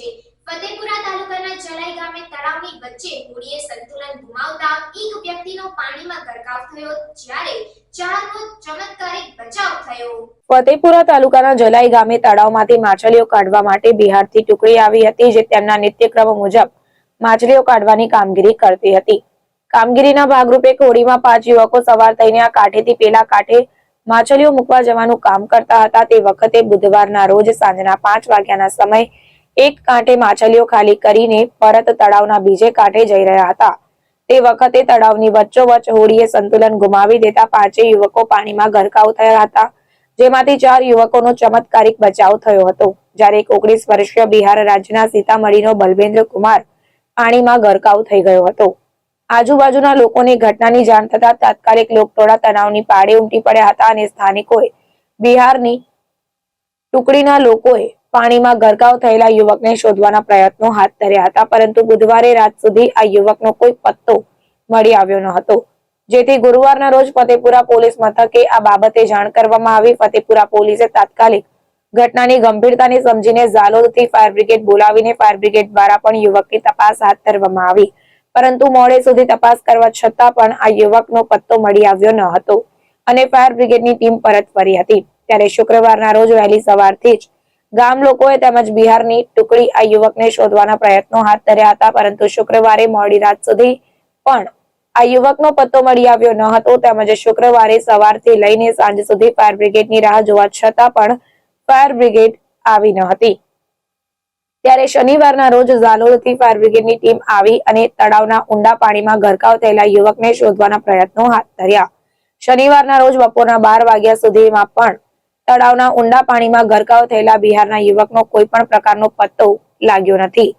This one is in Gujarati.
છે. ફતેપુરા તાલુકાના જલાઈ ગામે તળાવની વચ્ચે હોડીએ સંતુલન ગુમાવતા એક વ્યક્તિનો પાણીમાં ગરકાવ થયો, જ્યારે ચારનો ચમત્કારિક બચાવ થયો. ફતેપુરા તાલુકાના જલાઈ ગામે તળાવમાંથી માછલીઓ કાઢવા માટે બિહારથી ટુકડી આવી હતી, જે તેમના નિત્યક્રમ મુજબ માછલીઓ કાઢવાની કામગીરી કરતી હતી. કામગીરીના ભાગરૂપે હોડીમાં પાંચ યુવકો સવાર થઈને આ કાંઠેથી પેલા કાંઠે માછલીઓ મૂકવા જવાનું કામ કરતા હતા. તે વખતે બુધવારના રોજ સાંજના પાંચ વાગ્યાના સમય એક કાંઠે માછલીઓ ખાલી કરીને પરત તળાવના બીજે કાંઠે જઈ રહ્યા હતા. તે વખતે તળાવની વચ્ચોવચ્ચ હોડીએ સંતુલન ગુમાવી દેતા પાંચે યુવકો પાણીમાં ગરકાવ થયા હતા, જેમાંથી ચાર યુવકોનો ચમત્કારિક બચાવ થયો હતો. જ્યારે એક ઓગણીસ વર્ષીય બિહાર રાજ્યના સીતામઢીનો બલવેન્દ્ર કુમાર પાણીમાં ગરકાવ થઈ ગયો હતો. આજુબાજુના લોકોને ઘટનાની જાણ થતા તાત્કાલિક લોકટોળા તણાવની પાડે ઉમટી પડ્યા હતા અને સ્થાનિકોએ બિહારની ટુકડીના લોકોએ પાણીમાં ગરકાવ થયેલા યુવકને શોધવાના પ્રયત્નો હાથ ધર્યા હતા, પરંતુ બુધવારે રાત સુધી આ યુવકનો કોઈ પત્તો મળી આવ્યો ન હતો. જેથી ગુરુવારના રોજ ફતેપુરા પોલીસ મથકે આ બાબતે જાણ કરવામાં આવી. ફતેપુરા પોલીસે તાત્કાલિક ઘટનાની ગંભીરતાને સમજીને ઝાલોદથી ફાયર બ્રિગેડ બોલાવીને ફાયર બ્રિગેડ દ્વારા પણ યુવકની તપાસ હાથ ધરવામાં આવી. પરંતુ મોડે સુધી તપાસ કરવા છતાં પણ આ યુવકનો પત્તો મળી આવ્યો ન હતો અને ફાયર બ્રિગેડની ટીમ પરત ફરી હતી. ત્યારે શુક્રવારના રોજ વહેલી સવારથી જ ગામ લોકોએ તેમજ બિહારની ટુકડી આ યુવકને શોધવાના પ્રયત્નો હાથ ધર્યા હતા, પરંતુ શુક્રવારે મોડી રાત સુધી પણ આ યુવકનો પત્તો મળી આવ્યો ન હતો. તેમજ શુક્રવારે સવારથી લઈને સાંજ સુધી ફાયર બ્રિગેડની રાહ જોવા છતાં પણ ફાયર બ્રિગેડ આવી ન હતી. ત્યારે શનિવારના રોજ ઝાલોદથી ફાયર બ્રિગેડની ટીમ આવી અને તળાવના ઊંડા પાણીમાં ગરકાવ થયેલા યુવકને શોધવાના પ્રયત્નો હાથ ધર્યા. શનિવારના રોજ બપોરના બાર વાગ્યા સુધીમાં પણ તળાવના ઊંડા પાણીમાં ગરકાવ થયેલા બિહારના યુવકનો કોઈ પણ પ્રકારનો પત્તો લાગ્યો નથી.